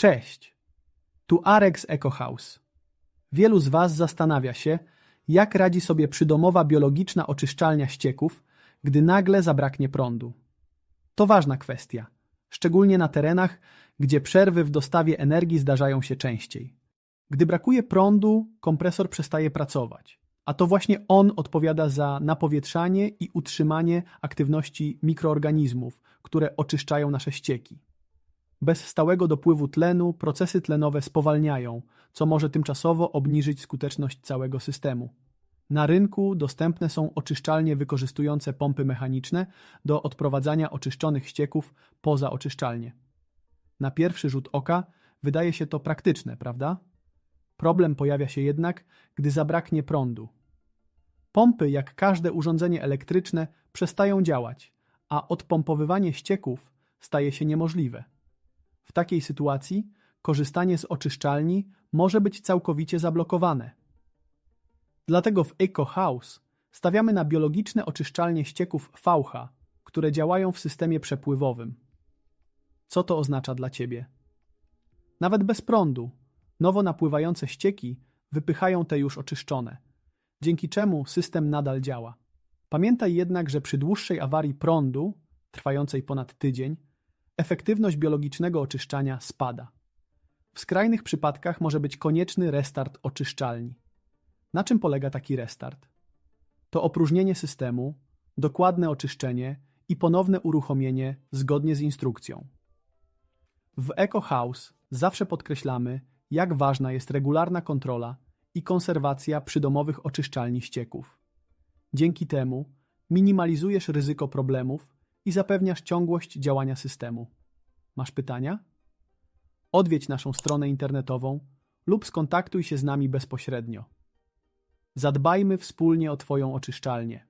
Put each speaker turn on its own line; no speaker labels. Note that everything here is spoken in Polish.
Cześć, tu Arek z Eco House. Wielu z Was zastanawia się, jak radzi sobie przydomowa biologiczna oczyszczalnia ścieków, gdy nagle zabraknie prądu. To ważna kwestia, szczególnie na terenach, gdzie przerwy w dostawie energii zdarzają się częściej. Gdy brakuje prądu, kompresor przestaje pracować, a to właśnie on odpowiada za napowietrzanie i utrzymanie aktywności mikroorganizmów, które oczyszczają nasze ścieki. Bez stałego dopływu tlenu procesy tlenowe spowalniają, co może tymczasowo obniżyć skuteczność całego systemu. Na rynku dostępne są oczyszczalnie wykorzystujące pompy mechaniczne do odprowadzania oczyszczonych ścieków poza oczyszczalnię. Na pierwszy rzut oka wydaje się to praktyczne, prawda? Problem pojawia się jednak, gdy zabraknie prądu. Pompy, jak każde urządzenie elektryczne, przestają działać, a odpompowywanie ścieków staje się niemożliwe. W takiej sytuacji korzystanie z oczyszczalni może być całkowicie zablokowane. Dlatego w Eco House stawiamy na biologiczne oczyszczalnie ścieków VH, które działają w systemie przepływowym. Co to oznacza dla Ciebie? Nawet bez prądu, nowo napływające ścieki wypychają te już oczyszczone, dzięki czemu system nadal działa. Pamiętaj jednak, że przy dłuższej awarii prądu, trwającej ponad tydzień, efektywność biologicznego oczyszczania spada. W skrajnych przypadkach może być konieczny restart oczyszczalni. Na czym polega taki restart? To opróżnienie systemu, dokładne oczyszczenie i ponowne uruchomienie zgodnie z instrukcją. W Eco House zawsze podkreślamy, jak ważna jest regularna kontrola i konserwacja przydomowych oczyszczalni ścieków. Dzięki temu minimalizujesz ryzyko problemów i zapewniasz ciągłość działania systemu. Masz pytania? Odwiedź naszą stronę internetową lub skontaktuj się z nami bezpośrednio. Zadbajmy wspólnie o Twoją oczyszczalnię.